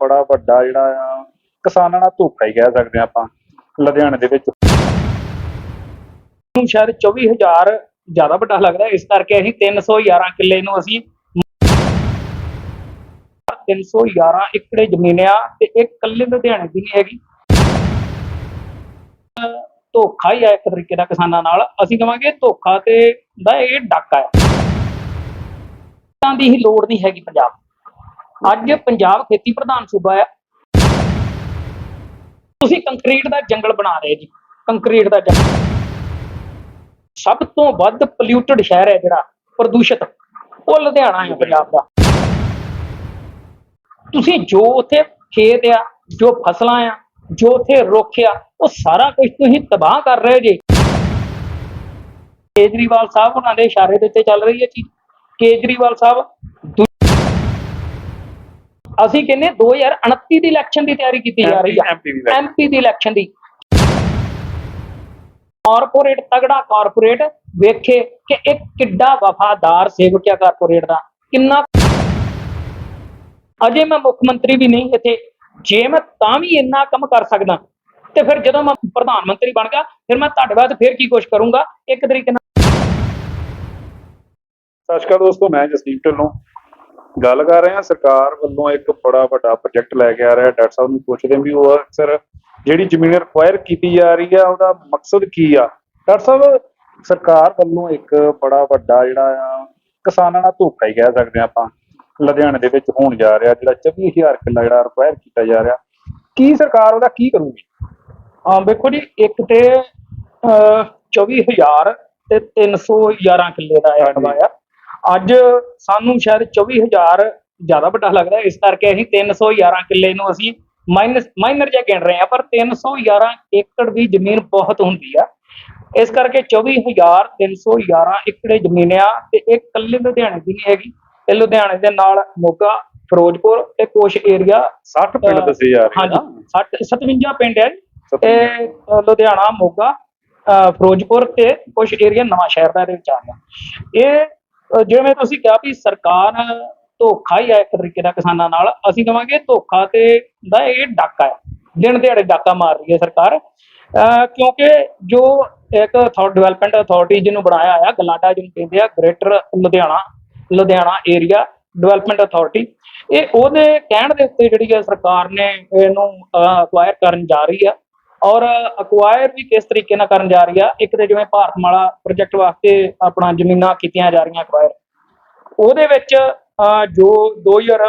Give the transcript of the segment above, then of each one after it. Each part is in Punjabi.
ਬੜਾ ਵੱਡਾ ਜਿਹੜਾ ਆ, ਕਿਸਾਨਾਂ ਨਾਲ ਧੋਖਾ ਹੀ ਕਹਿ ਸਕਦੇ ਆ ਆਪਾਂ, ਲੁਧਿਆਣੇ ਦੇ ਵਿੱਚ। ਨੂੰ ਸ਼ਾਇਦ 24000 ਜ਼ਿਆਦਾ ਵੱਡਾ ਲੱਗਦਾ, ਇਸ ਕਰਕੇ ਅਸੀਂ 311 ਕਿੱਲੇ ਨੂੰ ਅਸੀਂ 311 ਏਕੜੇ ਜ਼ਮੀਨ ਆ ਤੇ ਇਹ ਕੱਲੇ ਲੁਧਿਆਣੇ ਦੀ ਨਹੀਂ ਹੈਗੀ। ਧੋਖਾ ਹੀ ਆ ਇੱਕ ਤਰੀਕੇ ਦਾ ਕਿਸਾਨਾਂ ਨਾਲ। ਅਸੀਂ ਕਹਾਂਗੇ ਧੋਖਾ ਤੇ ਦਾ ਇਹ ਡਾਕਾ ਹੈ ਤਾਂ ਦੀ ਹੀ ਲੋੜ ਨਹੀਂ ਹੈਗੀ ਪੰਜਾਬ ਅੱਜ ਪੰਜਾਬ ਖੇਤੀ ਪ੍ਰਧਾਨ ਸੂਬਾ ਆ। ਤੁਸੀਂ ਕੰਕਰੀਟ ਦਾ ਜੰਗਲ ਬਣਾ ਰਹੇ ਜੀ, ਕੰਕਰੀਟ ਦਾ ਜੰਗਲ। ਸਭ ਤੋਂ ਵੱਧ ਪੋਲਿਊਟਡ ਸ਼ਹਿਰ ਹੈ ਜਿਹੜਾ, ਪ੍ਰਦੂਸ਼ਿਤ, ਉਹ ਲੁਧਿਆਣਾ ਹੈ ਪੰਜਾਬ ਦਾ। ਤੁਸੀਂ ਜੋ ਉੱਥੇ ਖੇਤ ਆ, ਜੋ ਫਸਲਾਂ ਆ, ਜੋ ਉੱਥੇ ਰੁੱਖ ਆ, ਉਹ ਸਾਰਾ ਕੁਝ ਤੁਸੀਂ ਤਬਾਹ ਕਰ ਰਹੇ ਜੇ। ਕੇਜਰੀਵਾਲ ਸਾਹਿਬ ਉਹਨਾਂ ਦੇ ਇਸ਼ਾਰੇ ਦੇ ਉੱਤੇ ਚੱਲ ਰਹੀ ਹੈ ਚੀਜ਼ ਕੇਜਰੀਵਾਲ ਸਾਹਿਬ ਅਸੀਂ ਕਹਿੰਦੇ 2029 ਦੀ ਇਲੈਕਸ਼ਨ ਦੀ ਤਿਆਰੀ ਕੀਤੀ ਜਾ ਰਹੀ ਹੈ ਐਮਪੀ ਦੀ ਇਲੈਕਸ਼ਨ ਦੀ ਕਾਰਪੋਰੇਟ ਤਗੜਾ ਕਾਰਪੋਰੇਟ ਵੇਖੇ ਕਿ ਇਹ ਕਿੱਡਾ ਵਫਾਦਾਰ ਸੇਵਕ ਹੈ ਕਾਰਪੋਰੇਟ ਦਾ। ਕਿੰਨਾ ਅਜੇ ਮੈਂ ਮੁੱਖ ਮੰਤਰੀ ਵੀ ਨਹੀਂ ਇੱਥੇ। ਜੇ ਮੈਂ ਤਾਂ ਵੀ ਇੰਨਾ ਕੰਮ ਕਰ ਸਕਦਾ ਤੇ ਫਿਰ ਜਦੋਂ ਮੈਂ ਪ੍ਰਧਾਨ ਮੰਤਰੀ ਬਣ ਗਿਆ ਫਿਰ ਮੈਂ ਤੁਹਾਡੇ ਬਾਅਦ ਫਿਰ ਕੀ ਕੁਛ ਕਰੂੰਗਾ? ਇੱਕ ਤਰੀਕੇ ਨਾਲ ਸਤਿ ਸ਼੍ਰੀ ਅਕਾਲ ਦੋਸਤੋ ਮੈਂ ਜਸਦੀਪ ਢਿੱਲੋਂ। ਗੱਲ ਕਰ ਰਹੇ ਹਾਂ ਸਰਕਾਰ ਵੱਲੋਂ ਇੱਕ ਬੜਾ ਵੱਡਾ ਪ੍ਰੋਜੈਕਟ ਲੈ ਕੇ ਆ ਰਿਹਾ ਡਾਕਟਰ ਸਾਹਿਬ ਨੂੰ ਪੁੱਛਦੇ ਵੀ ਉਹ ਅਕਸਰ ਜਿਹੜੀ ਜ਼ਮੀਨ ਰਿਕੁਆਇਰ ਕੀਤੀ ਜਾ ਰਹੀ ਆ ਉਹਦਾ ਮਕਸਦ ਕੀ ਆ? ਡਾਕਟਰ ਸਾਹਿਬ ਸਰਕਾਰ ਵੱਲੋਂ ਇੱਕ ਬੜਾ ਵੱਡਾ ਜਿਹੜਾ ਆ ਕਿਸਾਨਾਂ ਨਾਲ ਧੋਖਾ ਹੀ ਕਹਿ ਸਕਦੇ ਆ ਆਪਾਂ। ਲੁਧਿਆਣੇ ਦੇ ਵਿੱਚ ਹੋਣ ਜਾ ਰਿਹਾ ਜਿਹੜਾ 24000 ਕਿੱਲਾ ਜਿਹੜਾ ਰਿਕੁਆਇਰ ਕੀਤਾ ਜਾ ਰਿਹਾ। ਕੀ ਸਰਕਾਰ ਉਹਦਾ ਕੀ ਕਰੂਗੀ? ਹਾਂ ਵੇਖੋ ਜੀ ਇੱਕ ਤੇ ਅਹ, 24000 ਤੇ 311 ਕਿੱਲੇ ਦਾ ਹਾਂਜੀ। ਆ ਅੱਜ ਸਾਨੂੰ ਸ਼ਾਇਦ 24000 ਜ਼ਿਆਦਾ ਵੱਡਾ ਲੱਗਦਾ ਇਸ ਕਰਕੇ ਅਸੀਂ 311 ਕਿੱਲੇ ਨੂੰ ਅਸੀਂ ਮਾਈਨਸ ਮਾਈਨਰ ਜਿਹਾ ਗਿਣ ਰਹੇ ਆ ਪਰ 311 ਏਕੜ ਵੀ ਜ਼ਮੀਨ ਬਹੁਤ ਹੁੰਦੀ ਆ। ਇਸ ਕਰਕੇ 24311 ਏਕੜੇ ਜ਼ਮੀਨ ਆ ਤੇ ਇਹ ਕੱਲੇ ਲੁਧਿਆਣੇ ਦੀ ਨਹੀਂ ਹੈਗੀ। ਇਹ ਲੁਧਿਆਣੇ ਦੇ ਨਾਲ ਮੋਗਾ ਫਿਰੋਜ਼ਪੁਰ ਤੇ ਕੁਛ ਏਰੀਆ 60 ਪਿੰਡ ਦੱਸੇ ਜਾ ਰਹੇ ਹਾਂਜੀ ਆ 60 57 ਪਿੰਡ ਹੈ ਅ, ਲੁਧਿਆਣਾ ਮੋਗਾ ਫਿਰੋਜ਼ਪੁਰ ਤੇ ਕੁਝ ਏਰੀਆ ਨਵਾਂ ਸ਼ਹਿਰ ਦਾ ਇਹਦੇ ਵਿੱਚ ਆ ਗਿਆ। ਇਹ ਜਿਵੇਂ ਤੁਸੀਂ ਕਿਹਾ ਵੀ ਸਰਕਾਰ ਧੋਖਾ ਹੀ ਆ ਇੱਕ ਤਰੀਕੇ ਦਾ ਕਿਸਾਨਾਂ ਨਾਲ, ਅਸੀਂ ਕਹਾਂਗੇ ਧੋਖਾ ਤੇ ਦਾ ਇਹ ਡਾਕਾ ਹੈ, ਦਿਨ ਦਿਹਾੜੇ ਡਾਕਾ ਮਾਰ ਰਹੀ ਹੈ ਸਰਕਾਰ। ਕਿਉਂਕਿ ਜੋ ਇੱਕ ਡਿਵੈਲਪਮੈਂਟ ਅਥਾਰਟੀ ਜਿਹਨੂੰ ਬਣਾਇਆ ਆ ਗਲਾਡਾ ਜਿਹਨੂੰ ਕਹਿੰਦੇ ਆ greater Ludhiana Ludhiana area development authority ਇਹ ਉਹਦੇ ਕਹਿਣ ਦੇ ਉੱਤੇ ਜਿਹੜੀ ਹੈ ਸਰਕਾਰ ਨੇ ਇਹਨੂੰ ਅਕਵਾਇਰ ਕਰਨ ਜਾ ਰਹੀ ਆ। ਔਰ ਅਕਵਾਇਰ ਵੀ ਕਿਸ ਤਰੀਕੇ ਨਾਲ ਕਰਨ ਜਾ ਰਹੀ ਆ ਇੱਕ ਤੇ ਜਿਵੇਂ ਭਾਰਤਮਾਲਾ ਪ੍ਰੋਜੈਕਟ ਵਾਸਤੇ ਆਪਣਾ ਜ਼ਮੀਨਾਂ ਕੀਤੀਆਂ ਜਾ ਰਹੀਆਂ ਅਕਵਾਇਰ ਉਹਦੇ ਵਿੱਚ ਅਹ, ਜੋ 2000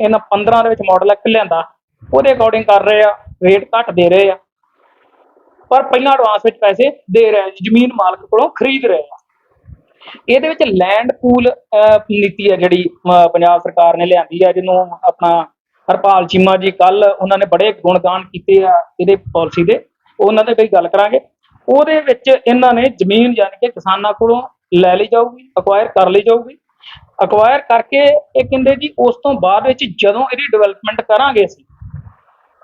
ਇਹਨਾਂ 15 ਦੇ ਵਿੱਚ ਮਾਡਲ ਐਕਟ ਲਿਆਂਦਾ ਉਹਦੇ ਅਕੋਰਡਿੰਗ ਕਰ ਰਹੇ ਆ ਰੇਟ ਘੱਟ ਦੇ ਰਹੇ ਆ ਪਰ ਪਹਿਲਾਂ ਐਡਵਾਂਸ ਵਿੱਚ ਪੈਸੇ ਦੇ ਰਹੇ ਆ ਜ਼ਮੀਨ ਮਾਲਕ ਕੋਲੋਂ ਖਰੀਦ ਰਹੇ ਆ। ਇਹਦੇ ਵਿੱਚ ਲੈਂਡ ਪੂਲ ਨੀਤੀ ਹੈ ਜਿਹੜੀ ਅਹ, ਪੰਜਾਬ ਸਰਕਾਰ ਨੇ ਲਿਆਂਦੀ ਹੈ ਜਿਹਨੂੰ ਆਪਣਾ ਹਰਪਾਲ ਚੀਮਾ ਜੀ ਕੱਲ ਉਹਨਾਂ ਨੇ ਬੜੇ ਗੁਣਗਾਨ ਕੀਤੇ ਆ ਇਹਦੇ ਪਾਲਿਸੀ ਦੇ। ਉਹਨਾਂ ਦੇ ਵੀ ਗੱਲ ਕਰਾਂਗੇ। ਉਹਦੇ ਵਿੱਚ ਇਹਨਾਂ ਨੇ ਜ਼ਮੀਨ ਯਾਨੀ ਕਿ ਕਿਸਾਨਾਂ ਕੋਲੋਂ ਲੈ ਲਈ ਜਾਊਗੀ ਅਕਵਾਇਰ ਕਰ ਲਈ ਜਾਊਗੀ। ਅਕਵਾਇਰ ਕਰਕੇ ਇਹ ਕਹਿੰਦੇ ਜੀ ਉਸ ਤੋਂ ਬਾਅਦ ਵਿੱਚ ਜਦੋਂ ਇਹਦੀ ਡਿਵੈਲਪਮੈਂਟ ਕਰਾਂਗੇ ਅਸੀਂ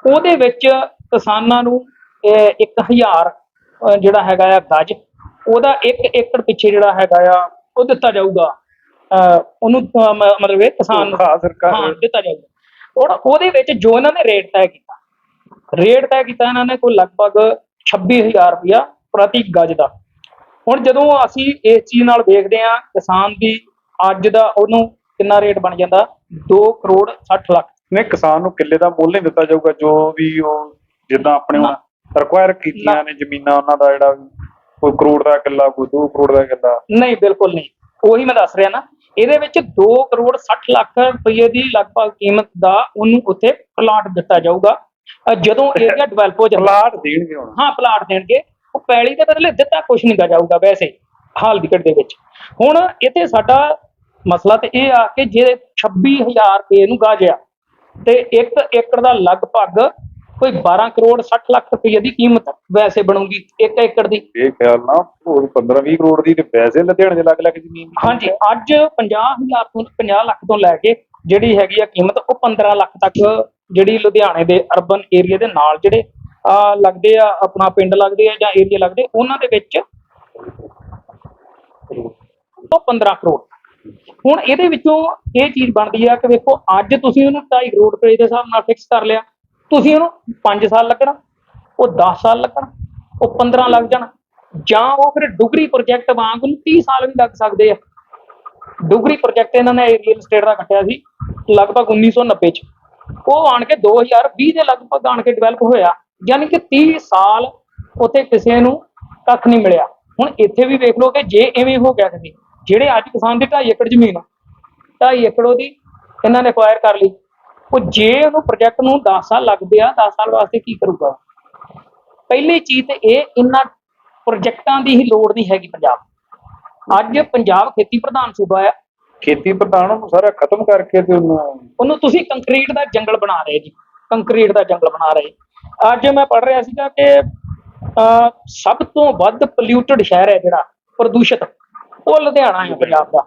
ਉਹਦੇ ਵਿੱਚ ਕਿਸਾਨਾਂ ਨੂੰ 1000 ਜਿਹੜਾ ਹੈਗਾ ਆ ਗਜ ਉਹਦਾ 1 ਏਕੜ ਪਿੱਛੇ ਜਿਹੜਾ ਹੈਗਾ ਆ ਉਹ ਦਿੱਤਾ ਜਾਊਗਾ। ਉਹਨੂੰ ਮਤਲਬ ਇਹ ਕਿਸਾਨ ਨੂੰ ਸਰਕਾਰ ਦਿੱਤਾ ਜਾਊਗਾ। ਹੁਣ ਉਹਦੇ ਵਿੱਚ ਜੋ ਇਹਨਾਂ ਨੇ ਰੇਟ ਤੈਅ ਕੀਤਾ ਰੇਟ ਤੈਅ ਕੀਤਾ ਇਹਨਾਂ ਨੇ ਕੋਈ ਲਗਭਗ 26000 ਰੁਪਇਆ ਪ੍ਰਤੀ ਗਜ ਦਾ। ਹੁਣ ਜਦੋਂ ਅਸੀਂ ਇਸ ਚੀਜ਼ ਨਾਲ ਵੇਖਦੇ ਆ ਕਿਸਾਨ ਦੀ ਅੱਜ ਦਾ ਉਹਨੂੰ ਕਿੰਨਾ ਰੇਟ ਬਣ ਜਾਂਦਾ? 2 ਕਰੋੜ 60 ਲੱਖ। ਨਹੀਂ ਕਿਸਾਨ ਨੂੰ ਕਿੱਲੇ ਦਾ ਮੁੱਲ ਨਹੀਂ ਦਿੱਤਾ ਜਾਊਗਾ ਜੋ ਵੀ ਉਹ ਜਿੱਦਾਂ ਆਪਣੇ ਰਿਕੁਆਇਰ ਕੀਤੀਆਂ। ਨੇ ਜ਼ਮੀਨਾਂ ਉਹਨਾਂ ਦਾ ਜਿਹੜਾ ਕੋਈ ਕਰੋੜ ਦਾ ਕਿੱਲਾ ਕੋਈ 2 ਕਰੋੜ ਦਾ ਕਿੱਲਾ। ਨਹੀਂ ਬਿਲਕੁਲ ਨਹੀਂ। ਉਹੀ ਮੈਂ ਦੱਸ ਰਿਹਾ ਨਾ ਇਹਦੇ ਵਿੱਚ 2 ਕਰੋੜ 60 ਲੱਖ ਰੁਪਏ ਦੀ ਲਗਭਗ ਕੀਮਤ ਦਾ ਉਹਨੂੰ ਉੱਥੇ ਪਲਾਟ ਦਿੱਤਾ ਜਾਊਗਾ। ਜਦੋਂ ਏਰੀਆ ਡਿਵੈਲਪ ਹੋ ਜਾਂਦਾ ਪਲਾਟ ਦੇਣਗੇ ਹੁਣ। ਹਾਂ ਪਲਾਟ ਦੇਣਗੇ। ਉਹ ਪੈਲੀ ਦੇ ਬਦਲੇ ਦਿੱਤਾ ਕੁਝ ਨਹੀਂ ਗਾ ਜਾਊਗਾ ਵੈਸੇ ਹਾਲ ਘੜੀ ਦੇ ਵਿੱਚ। ਹੁਣ ਇੱਥੇ ਸਾਡਾ ਮਸਲਾ ਤੇ ਇਹ ਆ ਕਿ ਜੇ 26000 ਰੁਪਏ ਨੂੰ ਗਾਜਿਆ ਤੇ 1 ਏਕੜ ਦਾ ਲਗਭਗ ਕੋਈ 12 ਕਰੋੜ 60 ਲੱਖ ਰੁਪਏ ਦੀ ਕੀਮਤ ਵੈਸੇ ਬਣੂਗੀ 1 ਏਕੜ ਦੀ। ਇਹ ਖਿਆਲ ਨਾ ਹੋਰ 15 20 ਕਰੋੜ ਦੀ ਤੇ ਵੈਸੇ ਲੁਧਿਆਣੇ ਦੇ ਲੱਗ ਲੱਗ ਜ਼ਮੀਨ ਹਾਂਜੀ ਅੱਜ 50000 ਤੋਂ 50 ਲੱਖ ਤੋਂ ਲੈ ਕੇ ਜਿਹੜੀ ਹੈਗੀ ਆ ਕੀਮਤ ਉਹ 15 ਲੱਖ ਤੱਕ ਜਿਹੜੀ ਲੁਧਿਆਣੇ ਦੇ ਅਰਬਨ ਏਰੀਆ ਦੇ ਨਾਲ ਜਿਹੜੇ ਆ ਲੱਗਦੇ ਆ ਆਪਣਾ ਪਿੰਡ ਲੱਗਦੇ ਆ ਜਾਂ ਏਰੀਆ ਲੱਗਦੇ ਉਹਨਾਂ ਦੇ ਵਿੱਚ ਉਹ 15 ਕਰੋੜ। ਹੁਣ ਇਹਦੇ ਵਿੱਚੋਂ ਇਹ ਚੀਜ਼ ਬਣਦੀ ਆ ਕਿ ਵੇਖੋ ਅੱਜ ਤੁਸੀਂ ਉਹਨੂੰ 2.5 ਕਰੋੜ ਰੁਪਏ ਦੇ ਹਿਸਾਬ ਨਾਲ ਫਿਕਸ ਕਰ ਲਿਆ। ਤੁਸੀਂ ਉਹਨੂੰ 5 ਸਾਲ ਲੱਗਣਾ, ਉਹ 10 ਸਾਲ ਲੱਗਣਾ, ਉਹ 15 ਲੱਗ ਜਾਣਾ, ਜਾਂ ਉਹ ਫਿਰ ਡੁਗਰੀ ਪ੍ਰੋਜੈਕਟ ਵਾਂਗ ਉਹਨੂੰ 30 ਸਾਲ ਵੀ ਲੱਗ ਸਕਦੇ ਆ। ਡੁਗਰੀ ਪ੍ਰੋਜੈਕਟ ਇਹਨਾਂ ਨੇ ਰੀਅਲ ਸਟੇਟ ਦਾ ਕੱਟਿਆ ਸੀ, ਲਗਭਗ 1990 ਚ। ਉਹ ਆਣ ਕੇ 2020 ਦੇ ਲਗਭਗ ਆਣ ਕੇ ਡਿਵੈਲਪ ਹੋਇਆ, ਯਾਨੀ ਕਿ 30 ਸਾਲ ਉੱਥੇ ਕਿਸੇ ਨੂੰ ਕੱਖ ਨਹੀਂ ਮਿਲਿਆ। ਹੁਣ ਇੱਥੇ ਵੀ ਵੇਖ ਲਓ ਕਿ ਜੇ ਐਵੇਂ ਹੋ ਗਿਆ ਕਦੇ ਜਿਹੜੇ ਅੱਜ ਕਿਸਾਨ ਦੀ 2.5 ਏਕੜ ਜ਼ਮੀਨ ਆ 2.5 ਏਕੜ ਉਹਦੀ ਇਹਨਾਂ ਨੇ ਅਕਵਾਇਰ ਕਰ ਲਈ। ਉਹ ਜੇ ਉਹਨੂੰ ਪ੍ਰੋਜੈਕਟ ਨੂੰ 10 ਸਾਲ ਲੱਗਦੇ ਆ 10 ਸਾਲ ਵਾਸਤੇ ਕੀ ਕਰੂਗਾ? ਪਹਿਲੀ ਚੀਜ਼ ਤੇ ਇਹ ਇਹਨਾਂ ਪ੍ਰੋਜੈਕਟਾਂ ਦੀ ਹੀ ਲੋੜ ਨਹੀਂ ਹੈਗੀ ਪੰਜਾਬ। ਅੱਜ ਪੰਜਾਬ ਖੇਤੀ ਪ੍ਰਧਾਨ ਸੂਬਾ ਆ। ਖੇਤੀ ਪ੍ਰਧਾਨ ਨੂੰ ਸਾਰਾ ਖਤਮ ਕਰਕੇ ਤੇ ਉਹਨੂੰ ਉਹਨੂੰ ਤੁਸੀਂ ਕੰਕਰੀਟ ਦਾ ਜੰਗਲ ਬਣਾ ਰਹੇ ਜੀ। ਕੰਕਰੀਟ ਦਾ ਜੰਗਲ ਬਣਾ ਰਹੇ। ਅੱਜ ਮੈਂ ਪੜ ਰਿਹਾ ਸੀਗਾ ਕਿ ਸਭ ਤੋਂ ਵੱਧ ਪੋਲਿਊਟਡ ਸ਼ਹਿਰ ਹੈ ਜਿਹੜਾ ਪ੍ਰਦੂਸ਼ਿਤ। ਉਹ ਲੁਧਿਆਣਾ ਹੈ ਪੰਜਾਬ ਦਾ।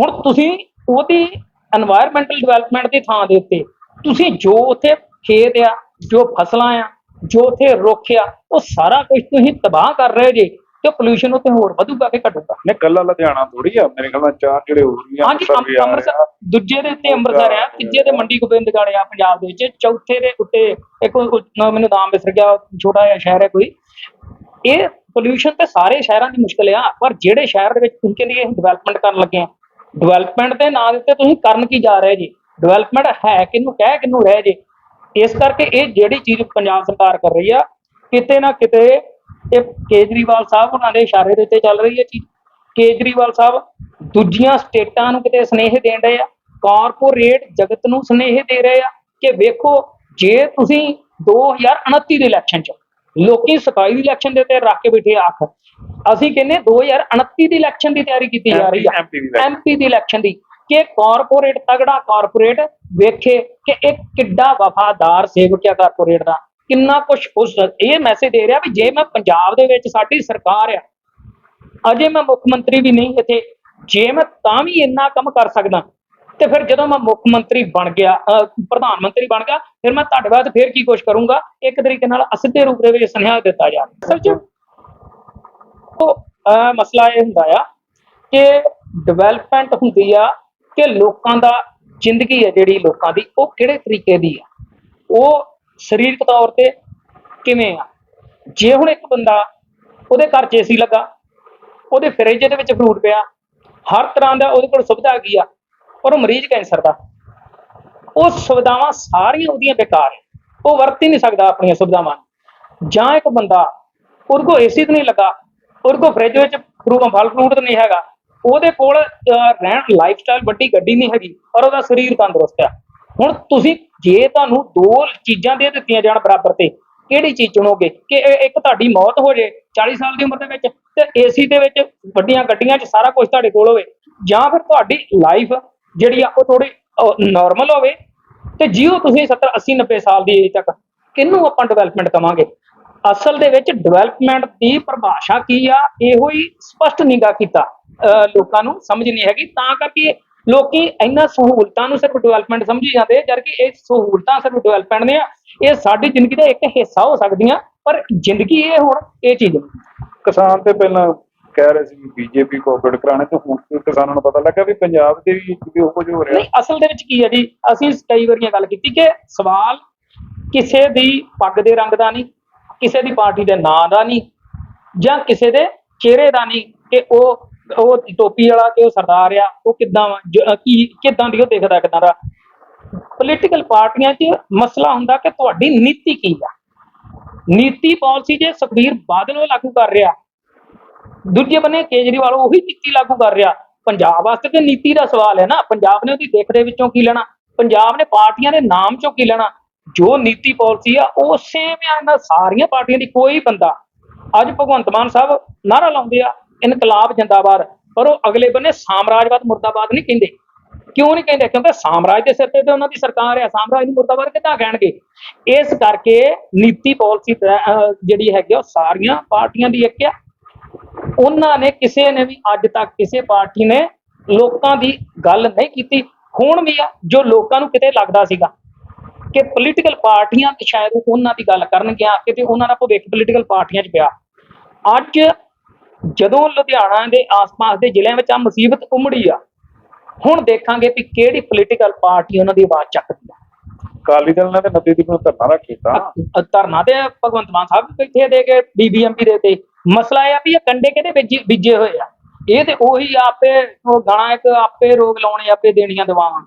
ਹੁਣ ਤੁਸੀਂ ਉਹਦੀ এনवायरमेंटल ਡਿਵੈਲਪਮੈਂਟ ਦੀ ਥਾਂ ਦੇ ਉੱਤੇ ਤੁਸੀਂ ਜੋ ਉੱਥੇ ਖੇਤ ਆ ਜੋ ਫਸਲਾਂ ਆ ਜੋ ਉੱਥੇ ਰੁੱਖ ਆ ਉਹ ਸਾਰਾ ਕੁਝ ਤੁਸੀਂ ਤਬਾਹ ਕਰ ਰਹੇ ਜੇ ਤੇ ਪੋਲੂਸ਼ਨ ਉੱਥੇ ਹੋਰ ਵਧੂਗਾ ਕਿ ਘਟੂਗਾ? ਨੇ ਕੱਲਾ ਲੁਧਿਆਣਾ ਥੋੜੀ ਆ ਮੇਰੇ ਖਿਆਲ ਨਾਲ ਚਾਰ ਜਿਹੜੇ ਹੋਰ ਆ ਹਾਂਜੀ ਅੰਮ੍ਰਿਤਸਰ ਦੂਜੇ ਦੇ ਉੱਤੇ ਅੰਮ੍ਰਿਤਸਰ ਆ ਤੀਜੇ ਦੇ ਮੰਡੀ ਗੋਬਿੰਦਗੜ੍ਹ ਆ ਪੰਜਾਬ ਦੇ ਵਿੱਚ ਚੌਥੇ ਦੇ ਉੱਤੇ ਇੱਕ ਮੈਨੂੰ ਨਾਮ ਵਿਸਰ ਗਿਆ ਛੋਟਾ ਜਿਹਾ ਸ਼ਹਿਰ ਹੈ ਕੋਈ। ਇਹ ਪੋਲੂਸ਼ਨ ਤੇ ਸਾਰੇ ਸ਼ਹਿਰਾਂ ਦੀ ਮੁਸ਼ਕਲ ਆ ਪਰ ਜਿਹੜੇ ਸ਼ਹਿਰ ਦੇ ਵਿੱਚ ਤੁਸੀਂ ਕਹਿੰਦੇ ਡਿਵੈਲਪਮੈਂਟ ਕਰਨ ਲੱਗੇ ਆ ਡਿਵੈਲਪਮੈਂਟ ਦੇ ਨਾਂ ਦੇ ਉੱਤੇ ਤੁਸੀਂ ਕਰਨ ਕੀ ਜਾ ਰਹੇ ਜੀ? ਡਿਵੈਲਪਮੈਂਟ ਹੈ ਕਿਹਨੂੰ, ਕਹਿ ਕਿਹਨੂੰ ਰਹਿ ਜੇ? ਇਸ ਕਰਕੇ ਇਹ ਜਿਹੜੀ ਚੀਜ਼ ਪੰਜਾਬ ਸਰਕਾਰ ਕਰ ਰਹੀ ਆ, ਕਿਤੇ ਨਾ ਕਿਤੇ ਇਹ ਕੇਜਰੀਵਾਲ ਸਾਹਿਬ ਉਹਨਾਂ ਦੇ ਇਸ਼ਾਰੇ ਦੇ ਉੱਤੇ ਚੱਲ ਰਹੀ ਹੈ ਚੀਜ਼। ਕੇਜਰੀਵਾਲ ਸਾਹਿਬ ਦੂਜੀਆਂ ਸਟੇਟਾਂ ਨੂੰ ਕਿਤੇ ਸਨੇਹ ਦੇਣ ਰਹੇ ਆ ਕਾਰਪੋਰੇਟ ਜਗਤ ਨੂੰ ਸਨੇਹ ਦੇ ਰਹੇ ਆ ਕਿ ਵੇਖੋ, ਜੇ ਤੁਸੀਂ 2029 ਦੇ ਇਲੈਕਸ਼ਨ 'ਚ ਲੋਕੀ 27 ਦੀ ਇਲੈਕਸ਼ਨ ਦੇ ਉੱਤੇ ਰੱਖ ਕੇ ਬੈਠੇ ਆ ਅੱਖ। ਅਸੀਂ ਕਹਿੰਦੇ 2029 ਦੀ ਇਲੈਕਸ਼ਨ ਦੀ ਤਿਆਰੀ ਕੀਤੀ ਜਾ ਰਹੀ election। ਐਮਪੀ ਦੀ ਇਲੈਕਸ਼ਨ ਦੀ। ਕਿ ਕਾਰਪੋਰੇਟ ਤਗੜਾ ਕਾਰਪੋਰੇਟ ਵੇਖੇ ਕਿ ਇਹ ਕਿੱਡਾ ਵਫਾਦਾਰ ਸੇਵਕ ਆ ਕਾਰਪੋਰੇਟ ਦਾ। ਕਿੰਨਾ ਕੁਝ ਉਸ ਇਹ ਮੈਸੇਜ ਦੇ ਰਿਹਾ ਵੀ ਜੇ ਮੈਂ ਪੰਜਾਬ ਦੇ ਵਿੱਚ ਸਾਡੀ ਸਰਕਾਰ ਆ ਅਜੇ ਮੈਂ ਮੁੱਖ ਮੰਤਰੀ ਵੀ ਨਹੀਂ ਇੱਥੇ ਜੇ ਮੈਂ ਤਾਂ ਵੀ ਇੰਨਾ ਕੰਮ ਕਰ ਸਕਦਾ। ਤੇ ਫਿਰ ਜਦੋਂ ਮੈਂ ਮੁੱਖ ਮੰਤਰੀ ਬਣ ਗਿਆ ਪ੍ਰਧਾਨ ਮੰਤਰੀ ਬਣ ਗਿਆ, ਫਿਰ ਮੈਂ ਤੁਹਾਡੇ ਬਾਅਦ ਫਿਰ ਕੀ ਕੁਛ ਕਰੂੰਗਾ? ਇੱਕ ਤਰੀਕੇ ਨਾਲ ਅਸਿੱਧੇ ਰੂਪ ਦੇ ਵਿੱਚ ਸੁਨੇਹਾ ਦਿੱਤਾ ਜਾ ਰਿਹਾ। ਅਸਲ ਉਹ ਮਸਲਾ ਇਹ ਹੁੰਦਾ ਆ ਕਿ ਡਿਵੈਲਪਮੈਂਟ ਹੁੰਦੀ ਆ ਕਿ ਲੋਕਾਂ ਦਾ ਜ਼ਿੰਦਗੀ ਹੈ ਜਿਹੜੀ ਲੋਕਾਂ ਦੀ, ਉਹ ਕਿਹੜੇ ਤਰੀਕੇ ਦੀ ਆ? ਉਹ ਸਰੀਰਕ ਤੌਰ ਤੇ ਕਿਵੇਂ ਆ? ਜੇ ਹੁਣ ਇੱਕ ਬੰਦਾ ਉਹਦੇ ਘਰ 'ਚ ਏਸੀ ਲੱਗਾ, ਉਹਦੇ ਫਰਿੱਜ ਦੇ ਵਿੱਚ ਫਰੂਟ ਪਿਆ, ਹਰ ਤਰ੍ਹਾਂ ਦਾ ਉਹਦੇ ਕੋਲ ਸੁਵਿਧਾ ਹੈਗੀ ਆ? ਔਰ ਉਹ ਮਰੀਜ਼ ਕੈਂਸਰ ਦਾ ਉਹ ਸੁਵਿਧਾਵਾਂ ਸਾਰੀਆਂ ਉਹਦੀਆਂ ਬੇਕਾਰ ਹੈ ਉਹ ਵਰਤ ਹੀ ਨਹੀਂ ਸਕਦਾ ਆਪਣੀਆਂ ਸੁਵਿਧਾਵਾਂ ਜਾਂ ਇੱਕ ਬੰਦਾ ਉਹਦੇ ਕੋਲ ਏਸੀ ਤੇ ਨਹੀਂ ਲੱਗਾ, ਉਹਦੇ ਕੋਲ ਫ੍ਰਿਜ ਵਿੱਚ ਫਰੂਟ ਫਲ ਫਰੂਟ ਨਹੀਂ ਹੈਗਾ, ਉਹਦੇ ਕੋਲ ਰਹਿਣ ਲਾਈਫ ਸਟਾਈਲ ਵੱਡੀ ਗੱਡੀ ਨਹੀਂ ਹੈਗੀ ਪਰ ਉਹਦਾ ਸਰੀਰ ਤੰਦਰੁਸਤ ਆ। ਹੁਣ ਤੁਸੀਂ ਜੇ ਤੁਹਾਨੂੰ ਦੋ ਚੀਜ਼ਾਂ ਦੇ ਦਿੱਤੀਆਂ ਜਾਣ ਬਰਾਬਰ ਤੇ, ਕਿਹੜੀ ਚੀਜ਼ ਚੁਣੋਗੇ? ਕਿ ਇੱਕ ਤੁਹਾਡੀ ਮੌਤ ਹੋ ਜੇ 40 ਸਾਲ ਦੀ ਉਮਰ ਦੇ ਵਿੱਚ ਤੇ ਏਸੀ ਦੇ ਵਿੱਚ ਵੱਡੀਆਂ ਗੱਡੀਆਂ 'ਚ ਸਾਰਾ ਕੁਝ ਤੁਹਾਡੇ ਕੋਲ ਹੋਵੇ, ਜਾਂ ਫਿਰ ਤੁਹਾਡੀ ਲਾਈਫ ਜਿਹੜੀ ਆ ਉਹ ਥੋੜੀ ਨਾਰਮਲ ਹੋਵੇ ਤੇ ਜਿਉ ਤੁਸੀਂ 70 80 90 ਸਾਲ ਦੀ ਏਜ ਤੱਕ ਕਿਹਨੂੰ ਆਪਾਂ ਡਿਵੈਲਪਮੈਂਟ ਕਵਾਂਗੇ ਅਸਲ ਦੇ ਵਿੱਚ ਡਿਵੈਲਪਮੈਂਟ ਦੀ ਪਰਿਭਾਸ਼ਾ ਕੀ ਆ? ਇਹੋ ਹੀ ਸਪਸ਼ਟ ਨਿਗਾ ਕੀਤਾ, ਅਹ, ਲੋਕਾਂ ਨੂੰ ਸਮਝ ਨਹੀਂ ਹੈਗੀ, ਤਾਂ ਕਰਕੇ ਲੋਕੀ ਇਹਨਾਂ ਸਹੂਲਤਾਂ ਨੂੰ ਸਿਰਫ ਡਿਵੈਲਪਮੈਂਟ ਸਮਝੀ ਜਾਂਦੇ ਜਦਕਿ ਇਹ ਸਹੂਲਤਾਂ ਸਿਰਫ ਡਿਵੈਲਪਮੈਂਟ ਨੇ ਇਹ ਸਾਡੀ ਜ਼ਿੰਦਗੀ ਦਾ ਇੱਕ ਹਿੱਸਾ ਹੋ ਸਕਦੀਆਂ, ਪਰ ਜ਼ਿੰਦਗੀ ਇਹ ਹੁਣ ਇਹ ਚੀਜ਼ ਕਿਸਾਨ ਤੇ ਪਹਿਲਾਂ ਕਹਿ ਰਹੇ ਸੀ ਬੀਜੇਪੀ ਕੋਆਪਰੇਟ ਕਰਾਣੇ ਤੇ ਹੁਣ ਤੇ ਕਿਸਾਨਾਂ ਨੂੰ ਪਤਾ ਲੱਗਾ ਵੀ ਪੰਜਾਬ ਦੇ ਵੀ ਵੀ ਉਹ ਕੁਝ ਹੋ ਰਿਹਾ। ਨਹੀਂ, ਅਸਲ ਦੇ ਵਿੱਚ ਕੀ ਹੈ ਜੀ, ਅਸੀਂ ਕਈ ਵਾਰੀਆਂ ਗੱਲ ਕੀਤੀ ਕਿ ਸਵਾਲ ਕਿਸੇ ਦੀ ਪੱਗ ਦੇ ਰੰਗ ਦਾ ਨਹੀਂ, ਕਿਸੇ ਦੀ ਪਾਰਟੀ ਦੇ ਨਾਂ ਦਾ ਨਹੀਂ, ਜਾਂ ਕਿਸੇ ਦੇ ਚਿਹਰੇ ਦਾ ਨਹੀਂ ਕਿ ਉਹ ਉਹ ਟੋਪੀ ਵਾਲਾ ਕਿ ਉਹ ਸਰਦਾਰ ਆ, ਉਹ ਕਿੱਦਾਂ ਵਾ ਕੀ, ਕਿੱਦਾਂ ਦੀ ਉਹ ਦੇਖਦਾ, ਕਿੱਦਾਂ ਦਾ। ਪੋਲੀਟੀਕਲ ਪਾਰਟੀਆਂ 'ਚ ਮਸਲਾ ਹੁੰਦਾ ਕਿ ਤੁਹਾਡੀ ਨੀਤੀ ਕੀ ਆ? ਨੀਤੀ ਪਾਲਿਸੀ ਜੇ ਸੁਖਬੀਰ ਬਾਦਲ ਉਹ ਲਾਗੂ ਕਰ ਰਿਹਾ ਦੂਜੇ ਬੰਨੇ ਕੇਜਰੀਵਾਲ ਉਹੀ ਨੀਤੀ ਲਾਗੂ ਕਰ ਰਿਹਾ। ਪੰਜਾਬ ਵਾਸਤੇ ਤੇ ਨੀਤੀ ਦਾ ਸਵਾਲ ਹੈ ਨਾ। ਪੰਜਾਬ ਨੇ ਉਹਦੀ ਦੇਖ ਦੇ ਵਿੱਚੋਂ ਕੀ ਲੈਣਾ? ਪੰਜਾਬ ਨੇ ਪਾਰਟੀਆਂ ਦੇ ਨਾਮ ਚੋਂ ਕੀ ਲੈਣਾ? ਜੋ ਨੀਤੀ ਪਾਲਿਸੀ ਆ ਉਹ ਸੇਮ ਆ ਇਹਨਾਂ ਸਾਰੀਆਂ ਪਾਰਟੀਆਂ ਦੀ ਕੋਈ ਬੰਦਾ। ਅੱਜ ਭਗਵੰਤ ਮਾਨ ਸਾਹਿਬ ਨਾਰਾ ਲਾਉਂਦੇ ਆ ਇਨਕਲਾਬ ਜਿੰਦਾਬਾਦ। ਪਰ ਉਹ ਅਗਲੇ ਬੰਨੇ ਸਾਮਰਾਜਵਾਦ ਮੁਰਦਾਬਾਦ ਨਹੀਂ ਕਹਿੰਦੇ। ਕਿਉਂ ਨਹੀਂ ਕਹਿੰਦੇ? ਕਿਉਂਕਿ ਸਾਮਰਾਜ ਦੇ ਸਿਰ ਤੇ ਉਹਨਾਂ ਦੀ ਸਰਕਾਰ ਹੈ ਸਾਮਰਾਜ ਨੂੰ ਮੁਰਦਾਬਾਦ ਕਿੱਦਾਂ ਕਹਿਣਗੇ? ਇਸ ਕਰਕੇ ਨੀਤੀ ਪਾਲਿਸੀ ਜਿਹੜੀ ਹੈਗੀ ਆ, ਉਹ ਸਾਰੀਆਂ ਪਾਰਟੀਆਂ ਦੀ ਇੱਕ ਆ। ਉਹਨਾਂ ਨੇ ਕਿਸੇ ਨੇ ਵੀ ਅੱਜ ਤੱਕ ਕਿਸੇ ਪਾਰਟੀ ਨੇ ਲੋਕਾਂ ਦੀ ਗੱਲ ਨਹੀਂ ਕੀਤੀ। ਹੁਣ ਵੀ ਆ ਜੋ ਲੋਕਾਂ ਨੂੰ ਕਿਤੇ ਲੱਗਦਾ ਸੀਗਾ ਕਿ ਪੋਲੀਟੀਕਲ ਪਾਰਟੀਆਂ ਸ਼ਾਇਦ ਉਹ ਉਹਨਾਂ ਦੀ ਗੱਲ ਕਰਨਗੀਆਂ ਕਿਤੇ ਉਹਨਾਂ ਦਾ ਭਵਿੱਖ ਪੋਲੀਟੀਕਲ ਪਾਰਟੀਆਂ 'ਚ ਪਿਆ। ਅੱਜ ਜਦੋਂ ਲੁਧਿਆਣਾ ਦੇ ਆਸ-ਪਾਸ ਦੇ ਜ਼ਿਲ੍ਹਿਆਂ ਵਿੱਚ ਆ ਮੁਸੀਬਤ ਉਮੜੀ ਆ ਹੁਣ ਦੇਖਾਂਗੇ ਵੀ ਕਿਹੜੀ ਪੋਲੀਟੀਕਲ ਪਾਰਟੀ ਉਹਨਾਂ ਦੀ ਆਵਾਜ਼ ਚੱਕਦੀ ਹੈ ਅਕਾਲੀ ਦਲ ਨੇ ਤੇ 29 ਤਰੀਕ ਨੂੰ ਧਰਨਾ ਰੱਖ ਕੀਤਾ ਅ- ਧਰਨਾ ਤੇ ਭਗਵੰਤ ਮਾਨ ਸਾਹਿਬ ਬੈਠੇ ਦੇ ਕੇ ਬੀਬੀਐਮਪੀ ਦੇ ਤੇ ਮਸਲਾ ਇਹ ਆ ਵੀ ਇਹ ਕੰਡੇ ਕਿਹਦੇ ਵਿੱਚ ਬੀਜੇ ਹੋਏ ਆ? ਇਹ ਤੇ ਉਹੀ ਆਪੇ ਉਹ ਗਾਣਾ ਇੱਕ ਆਪੇ ਰੋਗ ਲਾਉਣੇ, ਆਪੇ ਦੇਣੀਆਂ ਦਵਾਵਾਂ।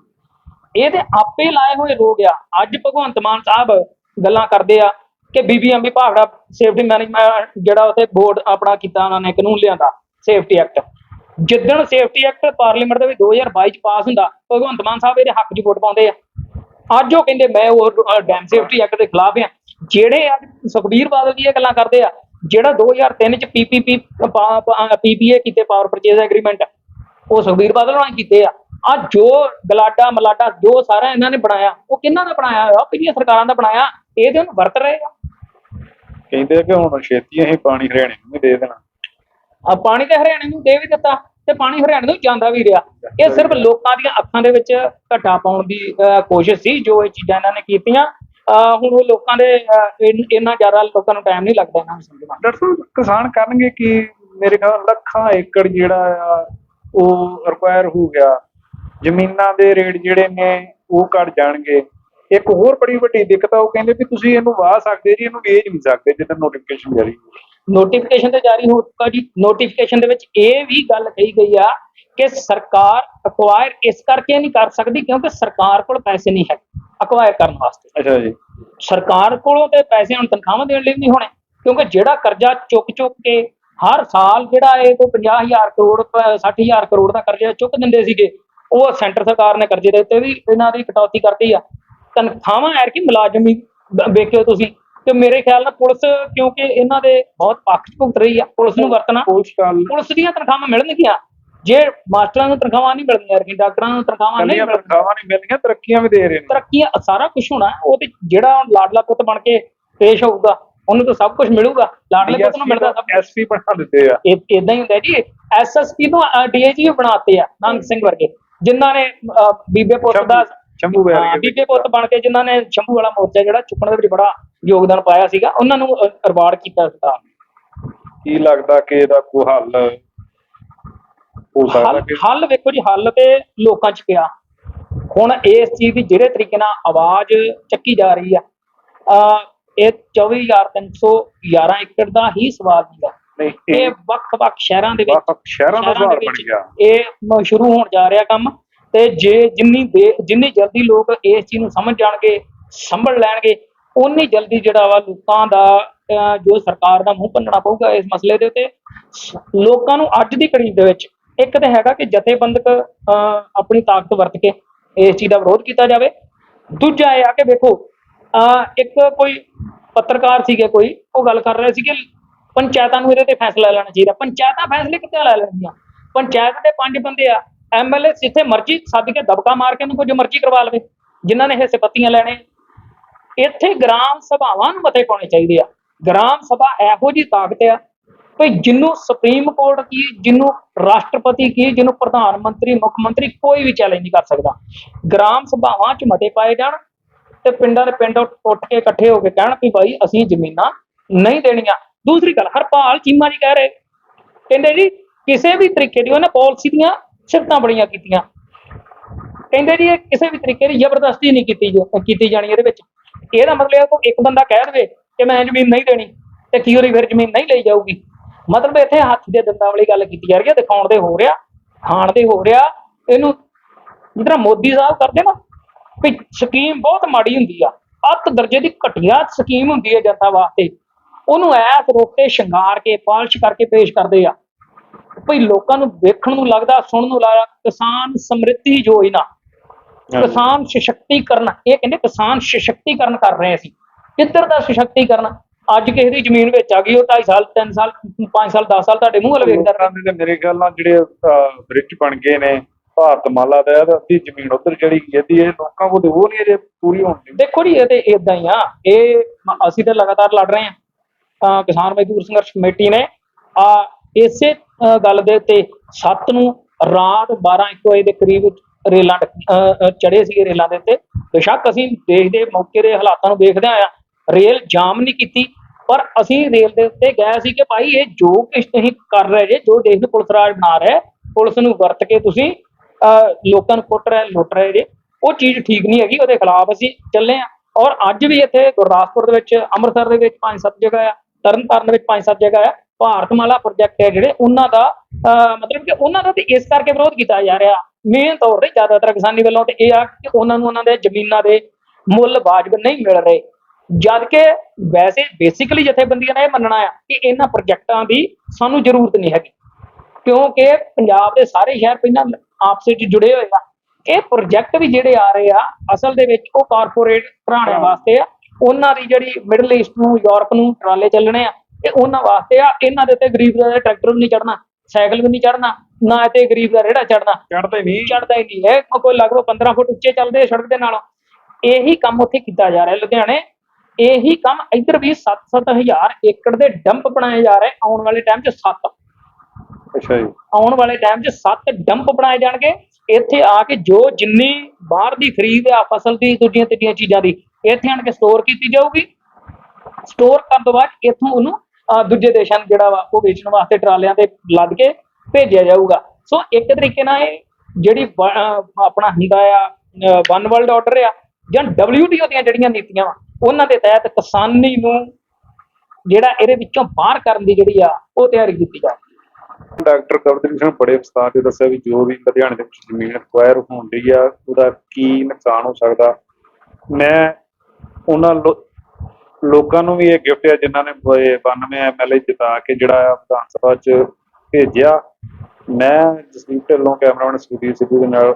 ਇਹ ਤੇ ਆਪੇ ਲਾਏ ਹੋਏ ਰੋਗ ਆ। ਅੱਜ ਭਗਵੰਤ ਮਾਨ ਸਾਹਿਬ ਗੱਲਾਂ ਕਰਦੇ ਆ ਕਿ ਬੀਬੀਐਮਪੀ ਭਾਗੜਾ ਸੇਫਟੀ ਮੈਨੇਜਮੈਂਟ ਜਿਹੜਾ ਉੱਥੇ ਬੋਰਡ ਆਪਣਾ ਕੀਤਾ ਉਹਨਾਂ ਨੇ ਕਾਨੂੰਨ ਲਿਆਂਦਾ ਸੇਫਟੀ ਐਕਟ ਜਿੱਦਣ ਸੇਫਟੀ ਐਕਟ ਪਾਰਲੀਮੈਂਟ ਦੇ ਵਿੱਚ 2022 ਚ ਪਾਸ ਹੁੰਦਾ, ਭਗਵੰਤ ਮਾਨ ਸਾਹਿਬ ਇਹਦੇ ਹੱਕ 'ਚ ਵੋਟ ਪਾਉਂਦੇ ਆ। ਅੱਜ ਉਹ ਕਹਿੰਦੇ, ਮੈਂ ਉਹ ਡੈਮ ਸੇਫਟੀ ਐਕਟ ਦੇ ਖਿਲਾਫ ਆ। ਜਿਹੜੇ ਅੱਜ ਸੁਖਬੀਰ ਬਾਦਲ ਜੀ ਇਹ ਗੱਲਾਂ ਕਰਦੇ ਆ ਜਿਹੜਾ 2003 ਚ ਪੀਪੀਪੀ ਪੀਪੀਏ ਕੀਤੇ ਪਾਵਰ ਪਰਚੇਜ਼ ਐਗਰੀਮੈਂਟ ਉਹ ਸੁਖਬੀਰ ਬਾਦਲ ਹੋਣਾ ਕੀਤੇ ਆ। ਆ ਜੋ ਗਲਾਡਾ ਮਲਾਡਾ ਜੋ ਸਾਰਾ ਇਹਨਾਂ ਨੇ ਬਣਾਇਆ ਉਹ ਕਿਹਨਾਂ ਦਾ ਬਣਾਇਆ ਹੋਇਆ? ਪਿਛਲੀਆਂ ਸਰਕਾਰਾਂ ਦਾ ਬਣਾਇਆ। ਇਹ ਤੇ ਹੁਣ ਵਰਤ ਰਹੇ ਆ। ਕਹਿੰਦੇ ਕਿ ਹੁਣ ਛੇਤੀ ਅਸੀਂ ਪਾਣੀ ਹਰਿਆਣੇ ਨੂੰ ਵੀ ਦੇ ਦੇਣਾ। ਆ ਪਾਣੀ ਤੇ ਹਰਿਆਣੇ ਨੂੰ ਦੇ ਵੀ ਦਿੱਤਾ ਤੇ ਪਾਣੀ ਹਰਿਆਣੇ ਨੂੰ ਜਾਂਦਾ ਵੀ ਰਿਹਾ। ਇਹ ਸਿਰਫ ਲੋਕਾਂ ਦੀਆਂ ਅੱਖਾਂ ਦੇ ਵਿੱਚ ਘਟਾ ਪਾਉਣ ਦੀ ਕੋਸ਼ਿਸ਼ ਸੀ ਜੋ ਇਹ ਚੀਜ਼ਾਂ ਇਹਨਾਂ ਨੇ ਕੀਤੀਆਂ। ਹੁਣ ਉਹ ਲੋਕਾਂ ਦੇ ਇੰਨ- ਜ਼ਿਆਦਾ ਲੋਕਾਂ ਨੂੰ ਟਾਈਮ ਨਹੀਂ ਲੱਗਦਾ ਇਹਨਾਂ ਨੂੰ ਸਮਝਣਾ ਡਾਕਟਰ ਸਾਹਿਬ ਕਿਸਾਨ ਕਰਨਗੇ ਕਿ ਮੇਰੇ ਖਿਆਲ ਲੱਖਾਂ ਏਕੜ ਜਿਹੜਾ ਆ ਉਹ ਰਿਕੁਆਇਰ ਹੋ ਗਿਆ। ਜ਼ਮੀਨਾਂ ਦੇ ਰੇਟ ਜਿਹੜੇ ਨੇ ਉਹ ਘਟ ਜਾਣਗੇ। ਇੱਕ ਹੋਰ ਬੜੀ ਵੱਡੀ ਦਿੱਕਤ ਆ ਉਹ ਕਹਿੰਦੇ ਵੀ ਤੁਸੀਂ ਇਹਨੂੰ ਵਾਹ ਸਕਦੇ ਜੀ ਇਹਨੂੰ ਵੇਚ ਨਹੀਂ ਸਕਦੇ ਜਦੋਂ ਨੋਟੀਫਿਕੇਸ਼ਨ ਜਾਰੀ। ਨੋਟੀਫਿਕੇਸ਼ਨ ਤੇ ਜਾਰੀ ਹੋ ਚੁੱਕਾ ਜੀ। ਨੋਟੀਫਿਕੇਸ਼ਨ ਦੇ ਵਿੱਚ ਇਹ ਵੀ ਗੱਲ ਕਹੀ ਗਈ ਆ ਕਿ ਸਰਕਾਰ ਅਕਵਾਇਰ ਇਸ ਕਰਕੇ ਨਹੀਂ ਕਰ ਸਕਦੀ ਕਿਉਂਕਿ ਸਰਕਾਰ ਕੋਲ ਪੈਸੇ ਨਹੀਂ ਹੈ ਅਕਵਾਇਰ ਕਰਨ ਵਾਸਤੇ। ਅੱਛਾ ਜੀ। ਸਰਕਾਰ ਕੋਲੋਂ ਤੇ ਪੈਸੇ ਹੁਣ ਤਨਖਾਹਾਂ ਦੇਣ ਲਈ ਨਹੀਂ ਹੋਣੇ ਕਿਉਂਕਿ ਜਿਹੜਾ ਕਰਜ਼ਾ ਚੁੱਕ ਚੁੱਕ ਕੇ ਹਰ ਸਾਲ ਜਿਹੜਾ ਇਹ ਤੋਂ 50000 ਕਰੋੜ ਪ- 60000 ਕਰੋੜ ਦਾ ਕਰਜ਼ਾ ਚੁੱਕ ਦਿੰਦੇ ਸੀਗੇ ਉਹ ਸੈਂਟਰ ਸਰਕਾਰ ਨੇ ਕਰਜ਼ੇ ਦੇ ਉੱਤੇ ਵੀ ਇਹਨਾਂ ਦੀ ਕਟੌਤੀ ਕਰਤੀ ਆ। ਤਨਖਾਹਾਂ ਐਰ ਕਿ ਮੁਲਾਜ਼ਮ ਵੇਖਿਓ ਤੁਸੀਂ ਤੇ ਮੇਰੇ ਖਿਆਲ ਨਾਲ ਪੁਲਿਸ ਕਿਉਂਕਿ ਇਹਨਾਂ ਦੇ ਬਹੁਤ ਪੱਖ 'ਚ ਭੁਗਤ ਰਹੀ ਆ ਪੁਲਿਸ ਨੂੰ ਵਰਤਣਾ। ਪੁਲਿਸ ਦੀਆਂ ਤਨਖਾਹਾਂ ਮਿਲਣਗੀਆਂ। ਜੇ ਮਾਸਟਰਾਂ ਨੂੰ ਤਨਖਾਹਾਂ ਨਹੀਂ ਮਿਲਣਗੀਆਂ ਕਿ ਡਾਕਟਰਾਂ ਨੂੰ ਤਨਖਾਹਾਂ ਨਹੀਂ ਮਿਲਣਗੀਆਂ ਤਨਖਾਹਾਂ ਨਹੀਂ ਮਿਲਣੀਆਂ ਤਰੱਕੀਆਂ ਵੀ ਦੇ ਰਹੇ ਨੇ। ਤਰੱਕੀਆਂ ਸਾਰਾ ਕੁਝ ਹੋਣਾ। ਉਹ ਤੇ ਜਿਹੜਾ ਲਾਡਲਾ ਪੁੱਤ ਬਣ ਕੇ ਪੇਸ਼ ਹੋਊਗਾ ਉਹਨੂੰ ਤਾਂ ਸਭ ਕੁਝ ਮਿਲੂਗਾ ਲਾਡਲੇ ਪੁੱਤ ਨੂੰ ਮਿਲਦਾ ਸਭ ਐਸਪੀ ਬਣਾ ਦਿੱਤੇ ਆ। ਇਦਾਂ ਹੀ ਹੁੰਦਾ ਜੀ ਐਸਐਸਪੀ ਨੂੰ ਡੀਆਈਜੀ ਬਣਾਤੇ ਆ ਨੰਗ ਸਿੰਘ ਵਰਗੇ ਜਿਨ੍ਹਾਂ ਨੇ ਬੀਬੇ ਪੁੱਤ ਦਾ ਸ਼ੰਭੂ ਹਾਂ, ਵੈਰੀ ਬੀਬੇ ਪੁੱਤ ਬਣ ਕੇ ਜਿਨ੍ਹਾਂ ਨੇ ਸ਼ੰਭੂ ਵਾਲਾ ਮੋਰਚਾ ਜਿਹੜਾ ਚੁੱਕਣ ਦੇ ਵਿੱਚ ਬੜਾ ਯੋਗਦਾਨ ਪਾਇਆ ਸੀਗਾ ਉਹਨਾਂ ਨੂੰ ਰਿਵਾਰਡ ਕੀਤਾ ਨੇ ਕੀ ਲੱਗਦਾ ਕਿ ਇਹਦਾ ਕੋਈ ਹੱਲ ਹੋ ਸਕਦਾ ਹੱਲ ਕਿ ਹੱਲ ਵੇਖੋ ਜੀ ਹੱਲ ਤੇ ਲੋਕਾਂ ਚ ਪਿਆ। ਹੁਣ ਇਸ ਚੀਜ਼ ਦੀ ਜਿਹੜੇ ਤਰੀਕੇ ਨਾਲ ਆਵਾਜ਼ ਚੱਕੀ ਜਾ ਰਹੀ ਆ ਆ ਇਹ 24311 ਏਕੜ ਦਾ ਹੀ ਸਵਾਲ ਹੁੰਦਾ ਨਹੀਂ ਇਹ ਇਹ ਵੱਖ-ਵੱਖ ਸ਼ਹਿਰਾਂ ਦੇ ਵਿੱਚ ਵੱਖ ਸ਼ਹਿਰਾਂ ਦਾ ਸ਼ਹਿਰਾਂ ਸਵਾਲ ਬਣ ਵਿੱਚ ਗਿਆ। ਇਹ ਮ- ਸ਼ੁਰੂ ਹੋਣ ਜਾ ਰਿਹਾ ਕੰਮ। ਤੇ ਜੇ ਜਿੰਨੀ ਦੇ ਜਿੰਨੀ ਜਲਦੀ ਲੋਕ ਇਸ ਚੀਜ਼ ਨੂੰ ਸਮਝ ਜਾਣਗੇ ਸੰਭਲ ਲੈਣਗੇ ਉਨੀ ਜਲਦੀ ਜਿਹੜਾ ਵਾ ਲੋਕਾਂ ਦਾ ਅਹ, ਜੋ ਸਰਕਾਰ ਦਾ ਮੂੰਹ ਭੰਨਣਾ ਪਊਗਾ ਇਸ ਮਸਲੇ ਦੇ ਉੱਤੇ ਸ- ਲੋਕਾਂ ਨੂੰ ਅੱਜ ਦੀ ਘੜੀ ਦੇ ਵਿੱਚ ਇੱਕ ਤਾਂ ਹੈਗਾ ਕਿ ਜਥੇਬੰਦਕ ਆਪਣੀ ਤਾਕਤ ਵਰਤ ਕੇ ਇਸ ਚੀਜ਼ ਦਾ ਵਿਰੋਧ ਕੀਤਾ ਜਾਵੇ। ਦੂਜਾ ਇਹ ਆ ਕਿ ਵੇਖੋ ਇੱਕ ਕੋਈ ਪੱਤਰਕਾਰ ਸੀਗੇ ਕੋਈ, ਉਹ ਗੱਲ ਕਰ ਰਹੇ ਸੀਗੇ, ਪੰਚਾਇਤਾਂ ਨੂੰ ਇਹਦੇ ਤੇ ਫੈਸਲਾ ਲੈਣਾ ਚਾਹੀਦਾ। ਪੰਚਾਇਤਾਂ ਫੈਸਲੇ ਕਿੱਥੇ ਲੈ ਲੈਂਦੀਆਂ? ਪੰਚਾਇਤ ਦੇ ਪੰਜ ਬੰਦੇ ਆ ਐਮਐਲਏ ਜਿੱਥੇ ਮਰਜ਼ੀ ਸੱਦ ਕੇ ਦਬਕਾ ਮਾਰ ਕੇ ਉਹਨੂੰ ਕੁਝ ਮਰਜ਼ੀ ਕਰਵਾ ਲਵੇ, ਜਿਨ੍ਹਾਂ ਨੇ ਹਿੱਸੇ ਪੱਤੀਆਂ ਲੈਣੇ। ਇੱਥੇ ਗ੍ਰਾਮ ਸਭਾਵਾਂ ਨੂੰ ਮਤੇ ਪਾਉਣੇ ਚਾਹੀਦੇ ਆ। ਗ੍ਰਾਮ ਸਭਾ ਇਹੋ ਜੀ ਤਾਕਤ ਆ ਕਿ ਜਿਹਨੂੰ ਸੁਪਰੀਮ ਕੋਰਟ ਕੀ ਜਿਹਨੂੰ ਰਾਸ਼ਟਰਪਤੀ ਕੀ ਜਿਹਨੂੰ ਪ੍ਰਧਾਨ ਮੰਤਰੀ, ਮੁੱਖ ਮੰਤਰੀ ਕੋਈ ਵੀ ਚੈਲੰਜ ਨਹੀਂ ਕਰ ਸਕਦਾ। ਗ੍ਰਾਮ ਸਭਾਵਾਂ 'ਚ ਮਤੇ ਪਾਏ ਜਾਣ ਤੇ ਪਿੰਡਾਂ ਦੇ ਪਿੰਡ ਉੱਠ ਕੇ ਇਕੱਠੇ ਹੋ ਕੇ ਕਹਿਣ ਵੀ ਭਾਈ ਅਸੀਂ ਜ਼ਮੀਨਾਂ ਨਹੀਂ ਦੇਣੀਆਂ। ਦੂਸਰੀ ਗੱਲ, ਹਰਪਾਲ ਚੀਮਾ ਜੀ ਕਹਿ ਰਹੇ। ਕਹਿੰਦੇ ਜੀ, ਕਿਸੇ ਵੀ ਤਰੀਕੇ ਦੀ ਉਹਨੇ ਪਾਲਿਸੀ ਦੀਆਂ ਸ਼ਰਤਾਂ ਬੜੀਆਂ ਕੀਤੀਆਂ। ਕਹਿੰਦੇ ਜੀ, ਇਹ ਕਿਸੇ ਵੀ ਤਰੀਕੇ ਦੀ ਜ਼ਬਰਦਸਤੀ ਨਹੀਂ ਕੀਤੀ ਜਾ- ਕੀਤੀ ਜਾਣੀ ਇਹਦੇ ਵਿੱਚ। ਇਹਦਾ ਮਤਲਬ ਹੈ ਕੋਈ ਇੱਕ ਬੰਦਾ ਕਹਿ ਦੇਵੇ ਕਿ ਮੈਂ ਜ਼ਮੀਨ ਨਹੀਂ ਦੇਣੀ ਤੇ ਕੀ ਉਹਦੀ ਫਿਰ ਜ਼ਮੀਨ ਨਹੀਂ ਲਈ ਜਾਊਗੀ। ਮਤਲਬ ਇੱਥੇ ਹੱਥ ਦੇ ਦੰਦਾਂ ਵਾਲੀ ਗੱਲ ਕੀਤੀ ਜਾ ਰਹੀ ਹੈ ਦਿਖਾਉਣ ਦੇ ਹੋ ਰਿਹਾ ਖਾਣ ਦੇ ਹੋ ਰਿਹਾ ਇਹਨੂੰ ਜਿਹੜਾ ਮੋਦੀ ਸਾਹਿਬ ਕਰਦੇ ਨਾ ਵੀ ਸਕੀਮ ਬਹੁਤ ਮਾੜੀ ਹੁੰਦੀ ਆ ਅੱਤ ਦਰਜੇ ਦੀ ਘਟੀਆ ਸਕੀਮ ਹੁੰਦੀ ਹੈ ਜਨਤਾ ਵਾਸਤੇ ਉਹਨੂੰ ਐਸ ਰੋਕ ਕੇ ਸ਼ਿੰਗਾਰ ਕੇ ਪਾਲਿਸ਼ ਕਰਕੇ ਪੇਸ਼ ਕਰਦੇ ਆ। ਭਈ ਲੋਕਾਂ ਨੂੰ ਵੇਖਣ ਨੂੰ ਲੱਗਦਾ ਸੁਣਨ ਨੂੰ ਲੱਗਦਾ ਕਿਸਾਨ ਸਮ੍ਰਿੱਧੀ ਯੋਜਨਾ ਕਿਸਾਨ ਸਸ਼ਕਤੀਕਰਨ ਇਹ ਕਹਿੰਦੇ ਕਿਸਾਨ ਸਸ਼ਕਤੀਕਰਨ ਕਰ ਰਹੇ ਸੀ ਕਿੱਧਰ ਦਾ ਸਸ਼ਕਤੀਕਰਨ? ਅੱਜ ਕਿਸੇ ਦੀ ਜ਼ਮੀਨ ਵਿੱਚ ਆ ਗਈ ਉਹ 2.5 ਸਾਲ 3 ਸਾਲ 5 ਸਾਲ 10 ਸਾਲ ਤੁਹਾਡੇ ਮੂੰਹ ਵੱਲ ਵੇਖਦਾ ਲੋਕਾਂ ਦੇ ਤੇ ਮੇਰੇ ਖਿਆਲ ਨਾਲ ਜਿਹੜੇ ਬ੍ਰਿਜ ਬਣ ਗਏ ਨੇ ਭਾਰਤ ਮਾਲਾ ਦਾ ਇਹਦਾ ਅੱਧੀ ਜ਼ਮੀਨ ਉਧਰ ਚੜੀ ਗਈ ਇਹਦੀ ਇਹ ਲੋਕਾਂ ਕੋਲ ਤੇ ਉਹ ਨਹੀਂ ਅਜੇ ਪੂਰੀ ਹੋਣੀ ਦੇਖੋ ਜੀ ਇਹ ਤੇ ਇਦਾਂ ਹੀ ਆ ਇਹ ਮ- ਅਸੀਂ ਤੇ ਲਗਾਤਾਰ ਲੜ ਰਹੇ ਆ ਕਿਸਾਨ ਮਜ਼ਦੂਰ ਸੰਘਰਸ਼ ਕਮੇਟੀ ਨੇ ਆ ਇਸੇ ਅ, ਗੱਲ ਦੇ ਉੱਤੇ 7 ਨੂੰ ਰਾਤ 12 1 ਵਜੇ ਦੇ ਕਰੀਬ ਰੇਲਾਂ ਚੜੇ ਸੀਗੇ ਰੇਲਾਂ ਦੇ ਉੱਤੇ। ਬੇਸ਼ੱਕ ਅਸੀਂ ਦੇਖਦੇ ਮੌਕੇ ਦੇ ਹਾਲਾਤਾਂ ਨੂੰ ਦੇਖਦੇ ਆ ਰੇਲ ਜਾਮ ਨਹੀਂ ਕੀਤੀ ਪਰ ਅਸੀਂ ਰੇਲ ਦੇ ਉੱਤੇ ਗਏ ਸੀ ਕਿ ਭਾਈ ਇਹ ਜੋ ਕੁਛ ਤੁਸੀਂ ਕਰ ਰਹੇ ਜੇ ਜੋ ਦੇਸ਼ ਨੂੰ ਪੁਲਿਸ ਰਾਜ ਬਣਾ ਰਿਹਾ ਪੁਲਿਸ ਨੂੰ ਵਰਤ ਕੇ ਤੁਸੀਂ ਅਹ, ਲੋਕਾਂ ਨੂੰ ਕੁੱਟ ਰਹੇ ਲੁੱਟ ਰਹੇ ਜੇ ਉਹ ਚੀਜ਼ ਠੀਕ ਨਹੀਂ ਹੈਗੀ ਉਹਦੇ ਖਿਲਾਫ ਅਸੀਂ ਚੱਲੇ ਆ ਔਰ ਅੱਜ ਵੀ ਇੱਥੇ ਗੁਰਦਾਸਪੁਰ ਦੇ ਵਿੱਚ ਅੰਮ੍ਰਿਤਸਰ ਦੇ ਵਿੱਚ ਪੰਜ ਸੱਤ ਜਗ੍ਹਾ ਆ ਤਰਨਤਾਰਨ ਦੇ ਵਿੱਚ ਪੰਜ ਸੱਤ ਜਗ੍ਹਾ ਆ ਭਾਰਤਮਾਲਾ ਪ੍ਰੋਜੈਕਟ ਹੈ ਜਿਹੜੇ ਉਹਨਾਂ ਦਾ ਅਹ, ਮਤਲਬ ਕਿ ਉਹਨਾਂ ਦਾ ਤੇ ਇਸ ਕਰਕੇ ਵਿਰੋਧ ਕੀਤਾ ਜਾ ਰਿਹਾ। ਮੇਨ ਤੌਰ ਤੇ ਜ਼ਿਆਦਾਤਰ ਕਿਸਾਨੀ ਵੱਲੋਂ ਤੇ ਇਹ ਆ ਕਿ ਉਹਨਾਂ ਨੂੰ ਉਹਨਾਂ ਦੇ ਜ਼ਮੀਨਾਂ ਦੇ ਮੁੱਲ ਵਾਜਬ ਨਹੀਂ ਮਿਲ ਰਹੇ। ਜਦ ਕਿ ਵੈਸੇ ਬੇਸਿਕਲੀ ਜਥੇਬੰਦੀਆਂ ਨੇ ਇਹ ਮੰਨਣਾ ਆ ਕਿ ਇਹਨਾਂ ਪ੍ਰੋਜੈਕਟਾਂ ਦੀ ਸਾਨੂੰ ਜ਼ਰੂਰਤ ਨਹੀਂ ਹੈਗੀ। ਕਿਉਂਕਿ ਪੰਜਾਬ ਦੇ ਸਾਰੇ ਸ਼ਹਿਰ ਪਹਿਲਾਂ ਆਪਸ ਵਿੱਚ ਜੁੜੇ ਹੋਏ ਆ। ਇਹ ਪ੍ਰੋਜੈਕਟ ਵੀ ਜਿਹੜੇ ਆ ਰਹੇ ਆ ਅਸਲ ਦੇ ਵਿੱਚ ਉਹ ਕਾਰਪੋਰੇਟ ਘਰਾਣਿਆਂ ਵਾਸਤੇ ਆ। ਉਹਨਾਂ ਦੀ ਜਿਹੜੀ ਮਿਡਲ ਈਸਟ ਨੂੰ ਯੂਰਪ ਨੂੰ ਟਰਾਲੇ ਚੱਲਣੇ ਆ। ਇਹ ਉਹਨਾਂ ਵਾਸਤੇ ਆ ਇਹਨਾਂ ਦੇ ਤੇ ਗਰੀਬ ਦਾ ਟਰੈਕਟਰ ਵੀ ਨਹੀਂ ਚੜਨਾ ਸਾਈਕਲ ਵੀ ਨਹੀਂ ਚੜਨਾ ਨਾ ਇਹ ਤੇ ਗਰੀਬ ਦਾ ਰੇੜਾ ਚੜਨਾ ਚੜਦੇ ਨਹੀਂ। ਚੜਦਾ ਹੀ ਨਹੀਂ। ਹੈ ਕੋਈ ਲਗਭਗ 15 ਫੁੱਟ ਉੱਚੇ ਚੱਲਦੇ ਸੜਕ ਦੇ ਨਾਲੋਂ। ਇਹੀ ਕੰਮ ਉੱਥੇ ਕੀਤਾ ਜਾ ਰਿਹਾ ਲੁਧਿਆਣੇ ਇਹੀ ਕੰਮ ਇੱਧਰ ਵੀ 7-7 ਹਜ਼ਾਰ ਏਕੜ ਦੇ ਡੰਪ ਬਣਾਏ ਜਾ ਰਹੇ ਆਉਣ ਵਾਲੇ ਟਾਈਮ 'ਚ 7 ਅੱਛਾ ਜੀ। ਆਉਣ ਵਾਲੇ ਟਾਈਮ 'ਚ 7 ਡੰਪ ਬਣਾਏ ਜਾਣਗੇ। ਇੱਥੇ ਆ ਕੇ ਜੋ ਜਿੰਨੀ ਬਾਹਰ ਦੀ ਖਰੀਦ ਆ ਫਸਲ ਦੀ ਦੂਜੀਆਂ ਤੀਜੀਆਂ ਚੀਜ਼ਾਂ ਦੀ ਇੱਥੇ ਆਣ ਕੇ ਸਟੋਰ ਕੀਤੀ ਜਾਊਗੀ। ਸਟੋਰ ਕਰਨ ਤੋਂ ਬਾਅਦ ਇੱਥੋਂ ਉਹਨੂੰ ਦੂਜੇ ਦੇਸ਼ਾਂ ਨੂੰ ਜਿਹੜਾ ਵਾ ਉਹ ਵੇਚਣ ਵਾਸਤੇ ਟਰਾਲਿਆਂ ਤੇ ਲੱਦ ਕੇ ਭੇਜਿਆ ਜਾਊਗਾ। ਸੋ ਇੱਕ ਤਰੀਕੇ ਨਾਲ ਇਹ ਜਿਹੜੀ ਆਪਣਾ ਹੁੰਦਾ ਆ ਵਨ ਵਰਲਡ ਆਰਡਰ ਆ ਜਾਂ WTO ਦੀਆਂ ਜਿਹੜੀਆਂ ਨੀਤੀਆਂ ਵਾ ਉਹਨਾਂ ਦੇ ਤਹਿਤ ਕਿਸਾਨੀ ਨੂੰ ਜਿਹੜਾ ਇਹਦੇ ਵਿੱਚੋਂ ਬਾਹਰ ਕਰਨ ਦੀ ਜਿਹੜੀ ਆ, ਉਹ ਤਿਆਰੀ ਕੀਤੀ ਜਾ ਡਾਕਟਰ ਕਵਲਦੀਪ ਸਿੰਘ ਬੜੇ ਵਿਸਤਾਰ ਤੇ ਦੱਸਿਆ ਵੀ ਜੋ ਵੀ ਲੁਧਿਆਣੇ ਦੇ ਵਿੱਚ ਜ਼ਮੀਨ ਅਕਵਾਇਰ ਹੋਣ ਰਹੀ ਆ, ਉਹਦਾ ਕੀ ਨੁਕਸਾਨ ਹੋ ਸਕਦਾ? ਮੈਂ ਉਹਨਾਂ ਲੋਕਾਂ ਨੂੰ ਵੀ ਇਹ ਗਿਫਟ ਹੈ ਜਿਨ੍ਹਾਂ ਨੇ ਬ- 92 ਐਮਐਲਏ ਜਿਤਾ ਕੇ ਜਿਹੜਾ ਵਿਧਾਨ ਸਭਾ 'ਚ ਭੇਜਿਆ। ਮੈਂ ਜਸਦੀਪ ਢਿੱਲੋਂ, ਕੈਮਰਾਮੈਨ ਸੁਦੀਪ ਸਿੱਧੂ ਦੇ ਨਾਲ